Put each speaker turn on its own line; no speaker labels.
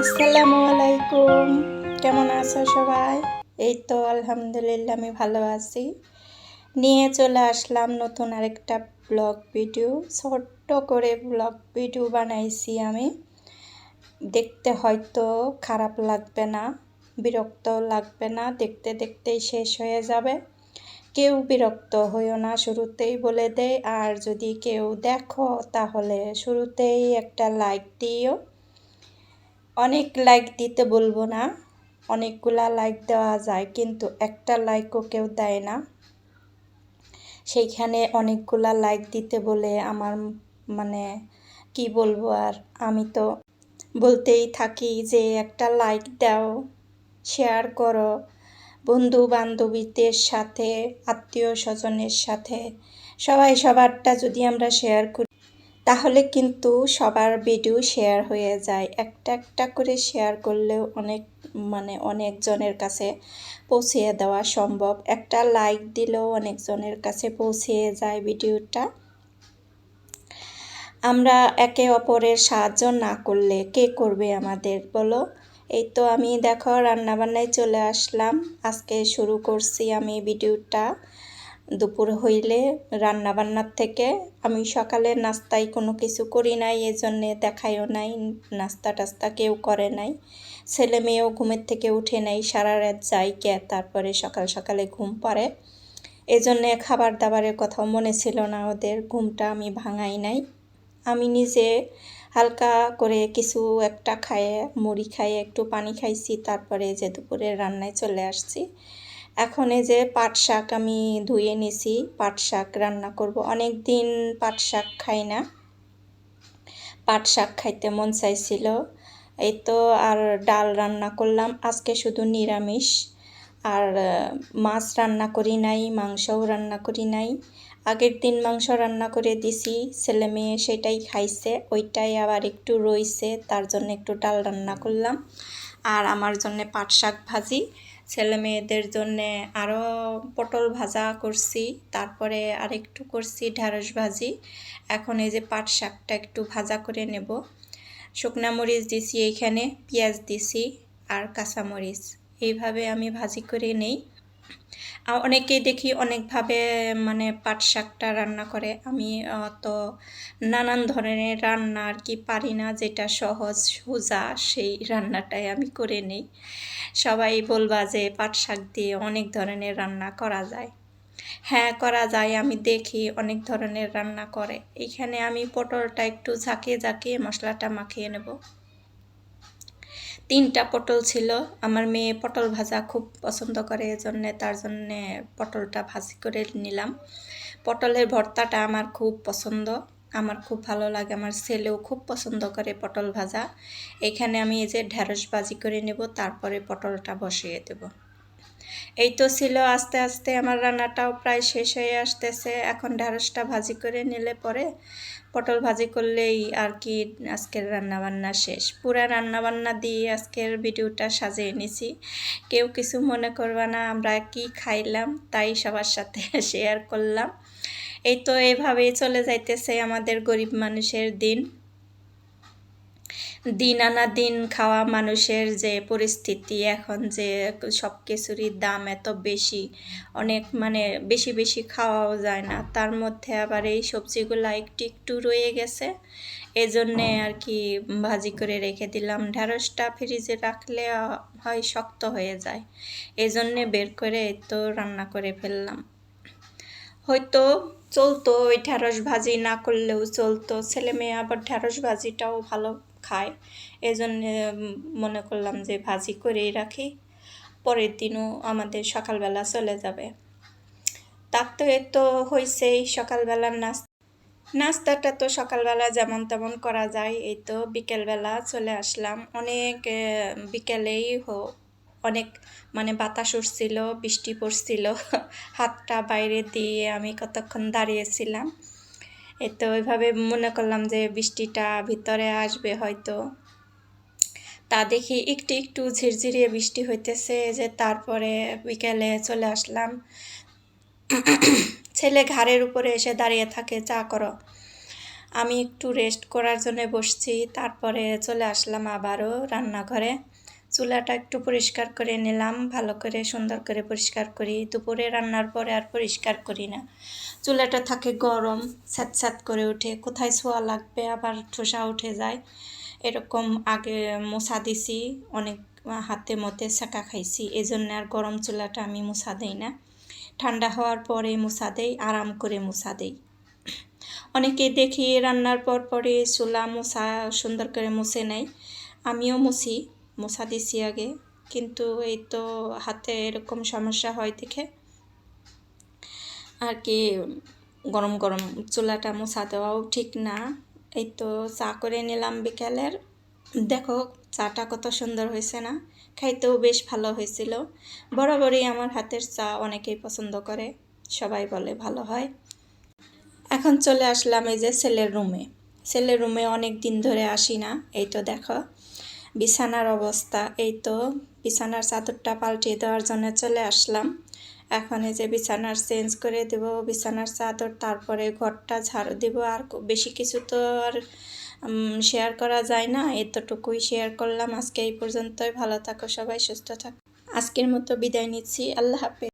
আসসালামু আলাইকুম। কেমন আছো সবাই? এই তো আলহামদুলিল্লাহ, আমি ভালো আছি। নিয়ে চলে আসলাম নতুন আরেকটা ব্লগ ভিডিও। ছোট্ট করে ব্লগ ভিডিও বানাইছি আমি। দেখতে হয়তো খারাপ লাগবে না, বিরক্ত লাগবে না, দেখতে দেখতেই শেষ হয়ে যাবে। কেউ বিরক্ত হইও না, শুরুতেই বলে দেয় আর যদি কেউ দেখো, তাহলে শুরুতেই একটা লাইক দিও। অনেক লাইক দিতে বলব না। অনেকগুলা লাইক দেওয়া যায়, কিন্তু একটা লাইকও কেউ দেয় না। সেইখানে অনেকগুলা লাইক দিতে বলে আমার মানে কি বলব আর, আমি তো বলতেই থাকি যে একটা লাইক দাও শেয়ার করো। বন্ধু বান্ধবীদের সাথে আত্মীয় স্বজনের সাথে, সবাই সবারটা যদি আমরা শেয়ার করি তাহলে কিন্তু সবার ভিডিও শেয়ার হয়ে যায়। একটা একটা করে শেয়ার করলেও অনেক মানে অনেকজনের কাছে পৌঁছিয়ে দেওয়া সম্ভব। একটা লাইক দিলেও অনেকজনের কাছে পৌঁছিয়ে যায় ভিডিওটা। আমরা একে অপরের সাহায্য না করলে কে করবে আমাদের, বলো? এই তো আমি দেখো, রান্নাবান্নায় চলে আসলাম। আজকে শুরু করছি আমি ভিডিওটা। দুপুর হইলে রান্না বান্নার থেকে আমি সকালে নাস্তায় কোনো কিছু করি নাই, এজন্যে দেখাইও নাই, নাস্তা টাস্তা কেউ করে নাই। ছেলে মেয়েও ঘুমের থেকে উঠে নাই, সারা রাত যাই কে, তারপরে সকাল সকালে ঘুম পড়ে। এজন্যে খাবার দাবারের কথাও মনে ছিল না ওদের, ঘুমটা আমি ভাঙাই নাই। আমি নিজে হালকা করে কিছু একটা খায়ে, মুড়ি খাইয়ে একটু পানি খাইছি, তারপরে যে দুপুরে রান্নায় চলে আসছি। এখন এই যে পাট শাক আমি ধুয়ে নিছি, পাট শাক রান্না করব। অনেক দিন পাট শাক খাই না। পাট শাক খাইতে মন চাইছিল। এই তো আর ডাল রান্না করলাম, আজকে শুধু নিরামিষ। আর মাছ রান্না করি নাই, মাংসও রান্না করি নাই। আগের দিন মাংস রান্না করে দিছি, ছেলে মেয়ে সেটাই খাইছে, ওইটাই আবার একটু রইছে, তার জন্য একটু ডাল রান্না করলাম। আর আমার জন্য পাট শাক ভাজি। ছেলে মেয়েদের জন্যে আরও পটল ভাজা করছি, তারপরে আরেকটু করছি ঢ্যাঁড়স ভাজি। এখন এই যে পাট শাকটা একটু ভাজা করে নেব। শুকনা মরিচ দিছি এইখানে, পেঁয়াজ দিছি আর কাঁচামরিচ এইভাবে আমি ভাজি করে নেই। অনেকেই দেখি অনেকভাবে মানে পাট শাকটা রান্না করে। আমি তো নানান ধরনের রান্না আর কি পারি না, যেটা সহজ, সোজা সেই রান্নাটাই আমি করে নেই। সবাই বলবা যে পাট শাক দিয়ে অনেক ধরনের রান্না করা যায়। হ্যাঁ করা যায়, আমি দেখি অনেক ধরনের রান্না করে। এখানে আমি পটলটা একটু ঝাঁকিয়ে ঝাঁকিয়ে মশলাটা মাখিয়ে নেব। তিনটা পটল ছিল। আমার মেয়ে পটল ভাজা খুব পছন্দ করে, এজন্যে তার জন্যে পটলটা ভাজি করে নিলাম। পটলের ভর্তাটা আমার খুব পছন্দ। আমার খুব ভালো লাগে, আমার ছেলেও খুব পছন্দ করে পটল ভাজা। এখানে আমি এই যে ঢ্যাঁড়স ভাজি করে নেব, তারপরে পটলটা বসিয়ে দেব। এই তো ছিল আস্তে আস্তে আমার রান্নাটাও প্রায় শেষ হয়ে আসতেছে। এখন ঢ্যাঁড়সটা ভাজি করে নিলে পরে পটল ভাজি করলেই আর কি আজকের রান্নাবান্না শেষ। পুরা রান্নাবান্না দিয়ে আজকের ভিডিওটা সাজিয়ে নিছি। কেউ কিছু মনে করবে না, আমরা কি খাইলাম তাই সবার সাথে শেয়ার করলাম। এই তো এভাবেই চলে যাইতেছে আমাদের গরিব মানুষের দিন। দিন আনা দিন খাওয়া মানুষের যে পরিস্থিতি এখন যে সব কিছুরই দাম এত বেশি, অনেক মানে বেশি বেশি খাওয়াও যায় না। তার মধ্যে আবার এই সবজিগুলো একটু একটু রয়ে গেছে। এজন্যে আর কি ভাজি করে রেখে দিলাম। ঢ্যাঁড়সটা ফ্রিজে রাখলে হয় শক্ত হয়ে যায়। এজন্যে বের করে তো রান্না করে ফেললাম। হয়তো চলতো ওই ঢ্যাঁড়স ভাজি না করলেও চলতো। ছেলে মেয়ে আবার ঢ্যাঁড়স ভাজিটাও ভালো খায়। এজন্য মনে করলাম যে ভাজি করেই রাখি। পরের দিনও আমাদের সকালবেলা চলে যাবে। তার তো এ তো হয়েছেই সকালবেলার নাস্তা। নাস্তাটা তো সকালবেলা যেমন তেমন করা যায়। এই তো বিকেলবেলা চলে আসলাম। অনেক বিকেলেই অনেক মানে বাতাস উঠছিল, বৃষ্টি পড়ছিল। হাতটা বাইরে দিয়ে আমি কতক্ষণ দাঁড়িয়েছিলাম। তো ওইভাবে মনে করলাম যে বৃষ্টিটা ভিতরে আসবে হয়তো। তা দেখি একটু একটু ঝিরঝিরিয়ে বৃষ্টি হইতেছে যে তারপরে বিকেলে চলে আসলাম। ছেলে ঘাড়ের উপরে এসে দাঁড়িয়ে থাকে, চা করো। আমি একটু রেস্ট করার জন্য বসছি, তারপরে চলে আসলাম আবারও রান্নাঘরে। চুলাটা একটু পরিষ্কার করে নিলাম, ভালো করে, সুন্দর করে পরিষ্কার করি। দুপুরে রান্নার পরে আর পরিষ্কার করি না। চুলাটা থাকে গরম, স্যাঁত স্যাঁত করে ওঠে কোথায় ছোঁয়া লাগবে, আবার ঠোসা উঠে যায়। এরকম আগে মোছা দিছি, অনেক হাতে মতে সেকা খাইছি এই জন্য আর গরম চুলাটা আমি মুছা দেই না। ঠান্ডা হওয়ার পরে মুছা দেই, আরাম করে মুছা দেই। অনেকে দেখি রান্নার পর পরে চুলা মোছা, সুন্দর করে মুছে নেয়। আমিও মুছি। মোছা দিছি আগে। কিন্তু এই তো হাতে এরকম সমস্যা হয় দেখে। আর কি, গরম গরম চুলাটা মোছা দেওয়াও ঠিক না। এই তো চা করে নিলাম বিকালের। দেখো, চাটা কত সুন্দর হয়েছে না? খাইতেও বেশ ভালো হয়েছিল। বরাবরই আমার হাতের চা অনেকেই পছন্দ করে। সবাই বলে ভালো হয়। এখন চলে আসলাম এই যে ছেলের রুমে ছেলের রুমে অনেক দিন ধরে আসি না। এই তো দেখো। বিছানার অবস্থা। এই তো বিছানার চাদরটা পাল্টিয়ে দেওয়ার জন্য চলে আসলাম। এখন এই যে বিছানার চেঞ্জ করে দেব, বিছানার চাদর, তারপরে ঘরটা ঝাড়ু দেব। আর বেশি কিছু তো আর শেয়ার করা যায় না। এতটুকুই শেয়ার করলাম। আজকে এই পর্যন্তই। ভালো থাকো সবাই, সুস্থ থাকো। আজকের মতো বিদায় নিচ্ছি। আল্লাহ হাফেজ।